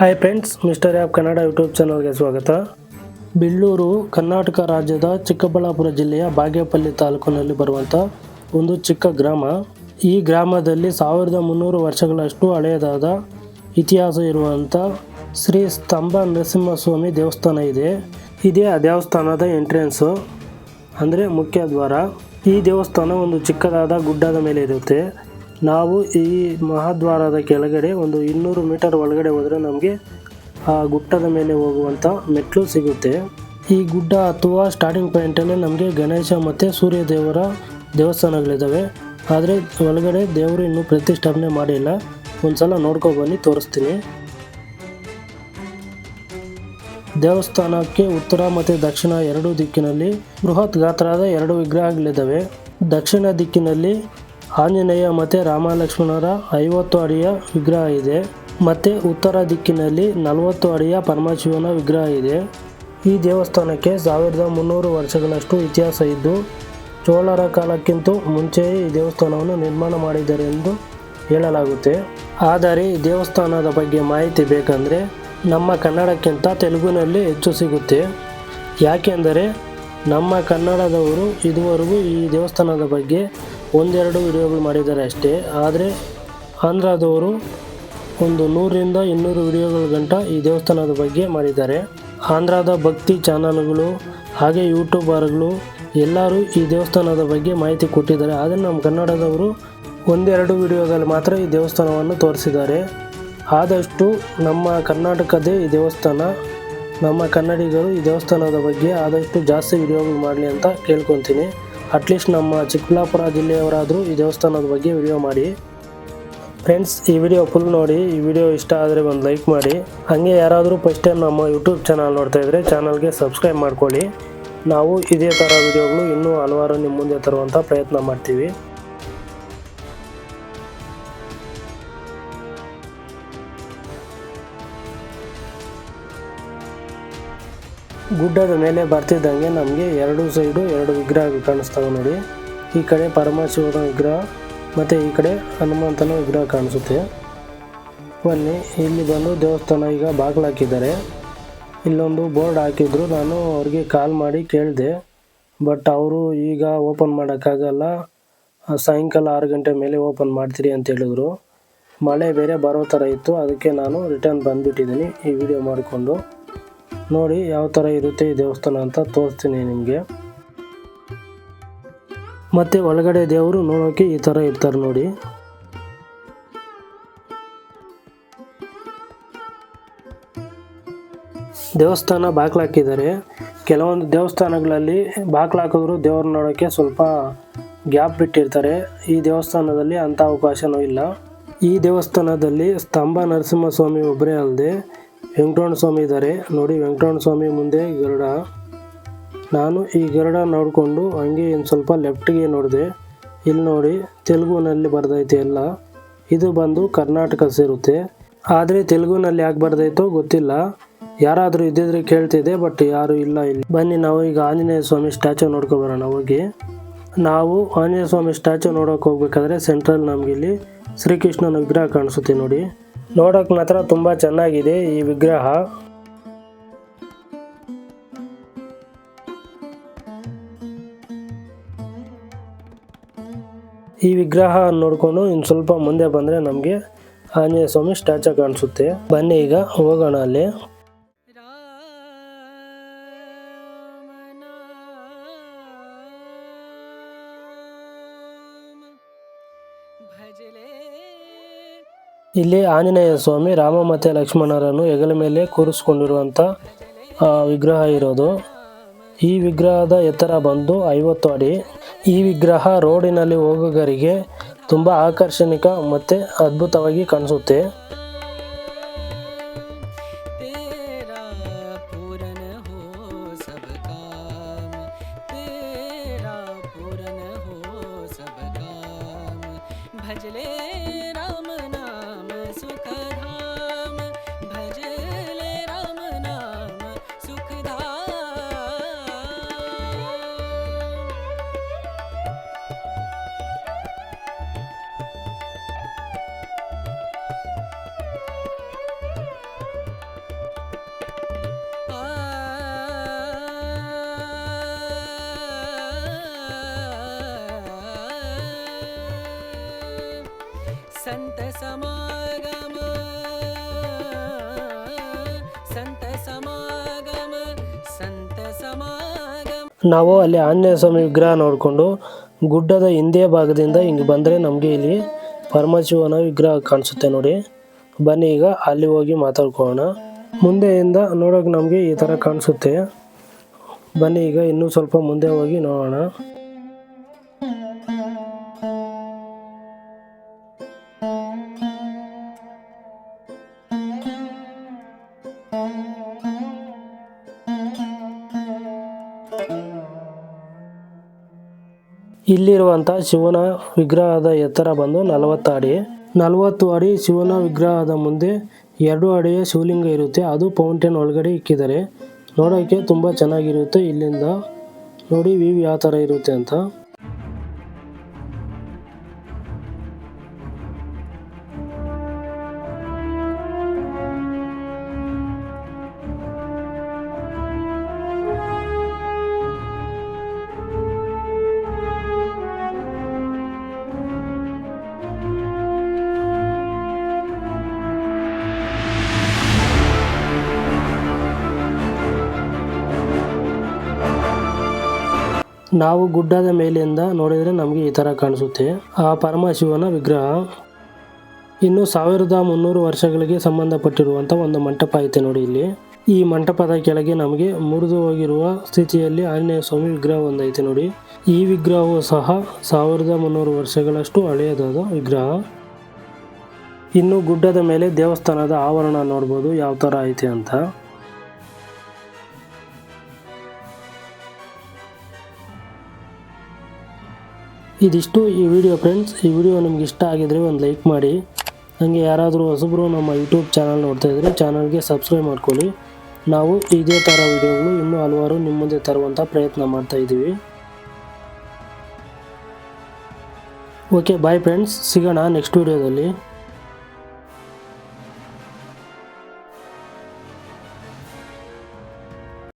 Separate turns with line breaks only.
Hi friends mister of Kannada YouTube ಚಾನಲ್ಗೆ ಸ್ವಾಗತ. ಬಿಳ್ಳೂರು, ಕರ್ನಾಟಕ ರಾಜ್ಯದ ಚಿಕ್ಕಬಳ್ಳಾಪುರ ಜಿಲ್ಲೆಯ ಬಾಗೇಪಲ್ಲಿ ತಾಲೂಕಿನಲ್ಲಿ ಬರುವಂಥ ಒಂದು ಚಿಕ್ಕ ಗ್ರಾಮ. ಈ ಗ್ರಾಮದಲ್ಲಿ ಸಾವಿರದ ಮುನ್ನೂರು ವರ್ಷಗಳಷ್ಟು ಹಳೆಯದಾದ ಇತಿಹಾಸ ಇರುವಂಥ ಶ್ರೀ ಸ್ತಂಭ ನರಸಿಂಹಸ್ವಾಮಿ ದೇವಸ್ಥಾನ ಇದೆ. ಇದೇ ಆ ದೇವಸ್ಥಾನದ ಎಂಟ್ರೆನ್ಸು ಅಂದರೆ ಮುಖ್ಯ ದ್ವಾರ. ಈ ದೇವಸ್ಥಾನ ಒಂದು ಚಿಕ್ಕದಾದ ಗುಡ್ಡದ ಮೇಲೆ ಇರುತ್ತೆ. ನಾವು ಈ ಮಹಾದ್ವಾರದ ಕೆಳಗಡೆ ಒಂದು ಇನ್ನೂರು ಮೀಟರ್ ಒಳಗಡೆ ಹೋದರೆ ನಮಗೆ ಆ ಗುಡ್ಡದ ಮೇಲೆ ಹೋಗುವಂಥ ಮೆಟ್ಲು ಸಿಗುತ್ತೆ. ಈ ಗುಡ್ಡ ಅಥವಾ ಸ್ಟಾರ್ಟಿಂಗ್ ಪಾಯಿಂಟಲ್ಲೇ ನಮಗೆ ಗಣೇಶ ಮತ್ತು ಸೂರ್ಯ ದೇವರ ದೇವಸ್ಥಾನಗಳಿದ್ದಾವೆ ಆದರೆ ಒಳಗಡೆ ದೇವರು ಇನ್ನೂ ಪ್ರತಿಷ್ಠಾಪನೆ ಮಾಡಿಲ್ಲ. ಒಂದ್ಸಲ ನೋಡ್ಕೊ ಬನ್ನಿ, ತೋರಿಸ್ತೀನಿ. ದೇವಸ್ಥಾನಕ್ಕೆ ಉತ್ತರ ಮತ್ತು ದಕ್ಷಿಣ ಎರಡೂ ದಿಕ್ಕಿನಲ್ಲಿ ಬೃಹತ್ ಗಾತ್ರದ ಎರಡು ವಿಗ್ರಹಗಳಿದ್ದಾವೆ ದಕ್ಷಿಣ ದಿಕ್ಕಿನಲ್ಲಿ ಆಂಜನೇಯ ಮತ್ತು ರಾಮಲಕ್ಷ್ಮಣರ ಐವತ್ತು ಅಡಿಯ ವಿಗ್ರಹ ಇದೆ. ಮತ್ತು ಉತ್ತರ ದಿಕ್ಕಿನಲ್ಲಿ ನಲವತ್ತು ಅಡಿಯ ಪರಮಶಿವನ ವಿಗ್ರಹ ಇದೆ. ಈ ದೇವಸ್ಥಾನಕ್ಕೆ ಸಾವಿರದ ಮುನ್ನೂರು ವರ್ಷಗಳಷ್ಟು ಇತಿಹಾಸ ಇದ್ದು, ಚೋಳರ ಕಾಲಕ್ಕಿಂತ ಮುಂಚೆಯೇ ಈ ದೇವಸ್ಥಾನವನ್ನು ನಿರ್ಮಾಣ ಮಾಡಿದ್ದಾರೆ ಎಂದು ಹೇಳಲಾಗುತ್ತೆ. ಆದರೆ, ಈ ದೇವಸ್ಥಾನದ ಬಗ್ಗೆ ಮಾಹಿತಿ ಬೇಕಂದರೆ, ನಮ್ಮ ಕನ್ನಡಕ್ಕಿಂತ ತೆಲುಗಿನಲ್ಲಿ ಹೆಚ್ಚು ಸಿಗುತ್ತೆ. ಯಾಕೆಂದರೆ, ನಮ್ಮ ಕನ್ನಡದವರು ಇದುವರೆಗೂ ಈ ದೇವಸ್ಥಾನದ ಬಗ್ಗೆ ಒಂದೆರಡು ವಿಡಿಯೋಗಳು ಮಾಡಿದ್ದಾರೆ ಅಷ್ಟೇ. ಆದರೆ ಆಂಧ್ರದವರು ಒಂದು ನೂರರಿಂದ ಇನ್ನೂರು ವಿಡಿಯೋಗಳ ಗಂಟ ಈ ದೇವಸ್ಥಾನದ ಬಗ್ಗೆ ಮಾಡಿದ್ದಾರೆ. ಆಂಧ್ರದ ಭಕ್ತಿ ಚಾನಲ್ಗಳು ಹಾಗೆ ಯೂಟ್ಯೂಬರ್ಗಳು ಎಲ್ಲರೂ ಈ ದೇವಸ್ಥಾನದ ಬಗ್ಗೆ ಮಾಹಿತಿ ಕೊಟ್ಟಿದ್ದಾರೆ. ಆದರೆ ನಮ್ಮ ಕನ್ನಡದವರು ಒಂದೆರಡು ವಿಡಿಯೋದಲ್ಲಿ ಮಾತ್ರ ಈ ದೇವಸ್ಥಾನವನ್ನು ತೋರಿಸಿದ್ದಾರೆ. ಆದಷ್ಟು ನಮ್ಮ ಕರ್ನಾಟಕದೇ ಈ ದೇವಸ್ಥಾನ. ನಮ್ಮ ಕನ್ನಡಿಗರು ಈ ದೇವಸ್ಥಾನದ ಬಗ್ಗೆ ಆದಷ್ಟು ಜಾಸ್ತಿ ವಿಡಿಯೋಗಳು ಮಾಡಲಿ ಅಂತ ಕೇಳ್ಕೊತೀನಿ. ಅಟ್ಲೀಸ್ಟ್ ನಮ್ಮ ಚಿಕ್ಕಬಳ್ಳಾಪುರ ಜಿಲ್ಲೆಯವರಾದರೂ ಈ ದೇವಸ್ಥಾನದ ಬಗ್ಗೆ ವಿಡಿಯೋ ಮಾಡಿ. ಫ್ರೆಂಡ್ಸ್ ಈ ವಿಡಿಯೋ ಫುಲ್ ನೋಡಿ. ಈ ವಿಡಿಯೋ ಇಷ್ಟ ಆದರೆ ಒಂದು ಲೈಕ್ ಮಾಡಿ. ಹಾಗೆ ಯಾರಾದರೂ ಫಸ್ಟ್ ಟೈಮ್ ನಮ್ಮ ಯೂಟ್ಯೂಬ್ ಚಾನಲ್ ನೋಡ್ತಾ ಇದ್ದರೆ ಚಾನಲ್ಗೆ ಸಬ್ಸ್ಕ್ರೈಬ್ ಮಾಡ್ಕೊಳ್ಳಿ. ನಾವು ಇದೇ ಥರ ವಿಡಿಯೋಗಳು ಇನ್ನೂ ಹಲವಾರು ನಿಮ್ಮ ಮುಂದೆ ತರುವಂಥ ಪ್ರಯತ್ನ ಮಾಡ್ತೀವಿ. ಗುಡ್ಡದ ಮೇಲೆ ಬರ್ತಿದ್ದಂಗೆ ನಮಗೆ ಎರಡು ಸೈಡು ಎರಡು ವಿಗ್ರಹಗಳು ಕಾಣಿಸ್ತಾವೆ ನೋಡಿ. ಈ ಕಡೆ ಪರಮಶಿವನ ವಿಗ್ರಹ ಮತ್ತು ಈ ಕಡೆ ಹನುಮಂತನ ವಿಗ್ರಹ ಕಾಣಿಸುತ್ತೆ. ಬನ್ನಿ, ಇಲ್ಲಿ ಬಂದು ದೇವಸ್ಥಾನ ಈಗ ಬಾಗಿಲು ಹಾಕಿದ್ದಾರೆ. ಇಲ್ಲೊಂದು ಬೋರ್ಡ್ ಹಾಕಿದ್ರು, ನಾನು ಅವ್ರಿಗೆ ಕಾಲ್ ಮಾಡಿ ಕೇಳಿದೆ. ಬಟ್ ಅವರು ಈಗ ಓಪನ್ ಮಾಡೋಕ್ಕಾಗಲ್ಲ. ಸಾಯಂಕಾಲ ಆರು ಗಂಟೆ ಮೇಲೆ ಓಪನ್ ಮಾಡ್ತೀರಿ ಅಂತ ಹೇಳಿದ್ರು. ಮಳೆ ಬೇರೆ ಬರೋ ಥರ ಇತ್ತು, ಅದಕ್ಕೆ ನಾನು ರಿಟರ್ನ್ ಬಂದುಬಿಟ್ಟಿದ್ದೀನಿ ಈ ವಿಡಿಯೋ ಮಾಡಿಕೊಂಡು. ನೋಡಿ ಯಾವ ಥರ ಇರುತ್ತೆ ಈ ದೇವಸ್ಥಾನ ಅಂತ ತೋರಿಸ್ತೀನಿ ನಿಮಗೆ. ಮತ್ತು ಒಳಗಡೆ ದೇವರು ನೋಡೋಕ್ಕೆ ಈ ಥರ ಇರ್ತಾರೆ ನೋಡಿ. ದೇವಸ್ಥಾನ ಬಾಗ್ಲಾಕಿದ್ದಾರೆ ಕೆಲವೊಂದು ದೇವಸ್ಥಾನಗಳಲ್ಲಿ ಬಾಗ್ಲಾಕಿದ್ರು ದೇವ್ರು ದೇವ್ರ ನೋಡೋಕ್ಕೆ ಸ್ವಲ್ಪ ಗ್ಯಾಪ್ ಬಿಟ್ಟಿರ್ತಾರೆ. ಈ ದೇವಸ್ಥಾನದಲ್ಲಿ ಅಂಥ ಅವಕಾಶನೂ ಇಲ್ಲ. ಈ ದೇವಸ್ಥಾನದಲ್ಲಿ ಸ್ತಂಭ ನರಸಿಂಹಸ್ವಾಮಿ ಒಬ್ಬರೇ ಅಲ್ಲದೆ ವೆಂಕಟರಮಣ ಸ್ವಾಮಿ ಇದ್ದಾರೆ. ನೋಡಿ ವೆಂಕಟರಮಣ ಸ್ವಾಮಿ ಮುಂದೆ ಗರುಡ. ನಾನು ಈ ಗರುಡ ನೋಡಿಕೊಂಡು ಹಂಗೆ ಇನ್ನು ಸ್ವಲ್ಪ ಲೆಫ್ಟ್ಗೆ ನೋಡಿದೆ. ಇಲ್ಲಿ ನೋಡಿ, ತೆಲುಗುನಲ್ಲಿ ಬರ್ದೈತೆ ಎಲ್ಲ. ಇದು ಬಂದು ಕರ್ನಾಟಕ ಸೇರುತ್ತೆ. ಆದರೆ ತೆಲುಗುನಲ್ಲಿ ಯಾಕೆ ಬರ್ದೈತೋ ಗೊತ್ತಿಲ್ಲ. ಯಾರಾದರೂ ಇದ್ದಿದ್ರೆ ಕೇಳ್ತಿದೆ ಬಟ್ ಯಾರು ಇಲ್ಲ ಇಲ್ಲಿ. ಬನ್ನಿ, ನಾವು ಈಗ ಆಂಜನೇಯ ಸ್ವಾಮಿ ಸ್ಟ್ಯಾಚು ನೋಡ್ಕೊಬರೋಣ ಹೋಗಿ. ನಾವು ಆಂಜನೇಯ ಸ್ವಾಮಿ ಸ್ಟ್ಯಾಚು ನೋಡೋಕೆ ಹೋಗ್ಬೇಕಾದ್ರೆ ಸೆಂಟ್ರಲ್ ನಮಗಿಲ್ಲಿ ಶ್ರೀಕೃಷ್ಣನ ವಿಗ್ರಹ ಕಾಣಿಸುತ್ತೆ ನೋಡಿ. ನೋಡೋಕೆ ಮಾತ್ರ ತುಂಬ ಚೆನ್ನಾಗಿದೆ ಈ ವಿಗ್ರಹ. ಈ ವಿಗ್ರಹ ನೋಡಿಕೊಂಡು ಇನ್ನು ಸ್ವಲ್ಪ ಮುಂದೆ ಬಂದರೆ ನಮಗೆ ಆಂಜನೇಯ ಸ್ವಾಮಿ ಸ್ಟ್ಯಾಚು ಕಾಣಿಸುತ್ತೆ. ಬನ್ನಿ ಈಗ ಹೋಗೋಣ ಅಲ್ಲಿ. ಇಲ್ಲಿ ಆಂಜನೇಯ ಸ್ವಾಮಿ ರಾಮ ಮತ್ತು ಲಕ್ಷ್ಮಣರನ್ನು ಹೆಗಲ ಮೇಲೆ ಕೂರಿಸ್ಕೊಂಡಿರುವಂಥ ವಿಗ್ರಹ ಇರೋದು. ಈ ವಿಗ್ರಹದ ಎತ್ತರ ಬಂದು ಐವತ್ತು ಅಡಿ. ಈ ವಿಗ್ರಹ ರೋಡಿನಲ್ಲಿ ಹೋಗುಗರಿಗೆ ತುಂಬ ಆಕರ್ಷಣಿಕ ಮತ್ತು ಅದ್ಭುತವಾಗಿ ಕಾಣಿಸುತ್ತೆ. ನಾವು ಅಲ್ಲಿ ಆಂಜನೇಯ ಸ್ವಾಮಿ ವಿಗ್ರಹ ನೋಡಿಕೊಂಡು ಗುಡ್ಡದ ಹಿಂದೆ ಭಾಗದಿಂದ ಹಿಂಗೆ ಬಂದರೆ ನಮಗೆ ಇಲ್ಲಿ ಪರಮಶಿವನ ವಿಗ್ರಹ ಕಾಣಿಸುತ್ತೆ ನೋಡಿ. ಬನ್ನಿ ಈಗ ಅಲ್ಲಿ ಹೋಗಿ ಮಾತಾಡ್ಕೊಳ್ಳೋಣ. ಮುಂದೆಯಿಂದ ನೋಡೋಕೆ ನಮಗೆ ಈ ಥರ ಕಾಣಿಸುತ್ತೆ. ಬನ್ನಿ ಈಗ ಇನ್ನೂ ಸ್ವಲ್ಪ ಮುಂದೆ ಹೋಗಿ ನೋಡೋಣ. ಇಲ್ಲಿರುವಂಥ ಶಿವನ ವಿಗ್ರಹದ ಎತ್ತರ ಬಂದು ನಲವತ್ತು ಅಡಿ. ನಲವತ್ತು ಅಡಿ ಶಿವನ ವಿಗ್ರಹದ ಮುಂದೆ ಎರಡು ಅಡಿಯ ಶಿವಲಿಂಗ ಇರುತ್ತೆ. ಅದು ಫೌಂಟೇನ್ ಒಳಗಡೆ ಇಕ್ಕಿದ್ದಾರೆ. ನೋಡೋಕೆ ತುಂಬ ಚೆನ್ನಾಗಿರುತ್ತೆ ಇಲ್ಲಿಂದ. ನೋಡಿ ವ್ಯೂ ಯಾವ ಥರ ಇರುತ್ತೆ ಅಂತ. ನಾವು ಗುಡ್ಡದ ಮೇಲಿಂದ ನೋಡಿದರೆ ನಮಗೆ ಈ ಥರ ಕಾಣಿಸುತ್ತೆ. ಆ ಪರಮಶಿವನ ವಿಗ್ರಹ ಇನ್ನು ಸಾವಿರದ ಮುನ್ನೂರು ವರ್ಷಗಳಿಗೆ ಸಂಬಂಧಪಟ್ಟಿರುವಂಥ ಒಂದು ಮಂಟಪ ಐತೆ ನೋಡಿ ಇಲ್ಲಿ. ಈ ಮಂಟಪದ ಕೆಳಗೆ ನಮಗೆ ಮುರಿದು ಹೋಗಿರುವ ಸ್ಥಿತಿಯಲ್ಲಿ ಆಂಜನೇಯ ಸ್ವಾಮಿ ವಿಗ್ರಹ ಒಂದೈತೆ ನೋಡಿ. ಈ ವಿಗ್ರಹವು ಸಹ ಸಾವಿರದ ಮುನ್ನೂರು ವರ್ಷಗಳಷ್ಟು ಹಳೆಯದಾದ ವಿಗ್ರಹ. ಇನ್ನು ಗುಡ್ಡದ ಮೇಲೆ ದೇವಸ್ಥಾನದ ಆವರಣ ನೋಡ್ಬೋದು, ಯಾವ ಥರ ಐತೆ ಅಂತ. ಇದಿಷ್ಟು ಈ ವಿಡಿಯೋ ಫ್ರೆಂಡ್ಸ್ ಈ ವಿಡಿಯೋ ನಿಮ್ಗೆ ಇಷ್ಟ ಆಗಿದ್ರೆ ಒಂದು ಲೈಕ್ ಮಾಡಿ. ಹಾಗೆ ಯಾರಾದರೂ ಹೊಸಬ್ರು ನಮ್ಮ ಯೂಟ್ಯೂಬ್ ಚಾನಲ್ ನೋಡ್ತಾ ಇದ್ರೆ ಚಾನಲ್ಗೆ ಸಬ್ಸ್ಕ್ರೈಬ್ ಮಾಡ್ಕೊಳ್ಳಿ. ನಾವು ಇದೇ ಥರ ವಿಡಿಯೋಗಳು ಇನ್ನೂ ಹಲವಾರು ನಿಮ್ಮ ಮುಂದೆ ತರುವಂಥ ಪ್ರಯತ್ನ ಮಾಡ್ತಾ ಇದ್ದೀವಿ. ಓಕೆ ಬಾಯ್ ಫ್ರೆಂಡ್ಸ್ ಸಿಗೋಣ ನೆಕ್ಸ್ಟ್ ವಿಡಿಯೋದಲ್ಲಿ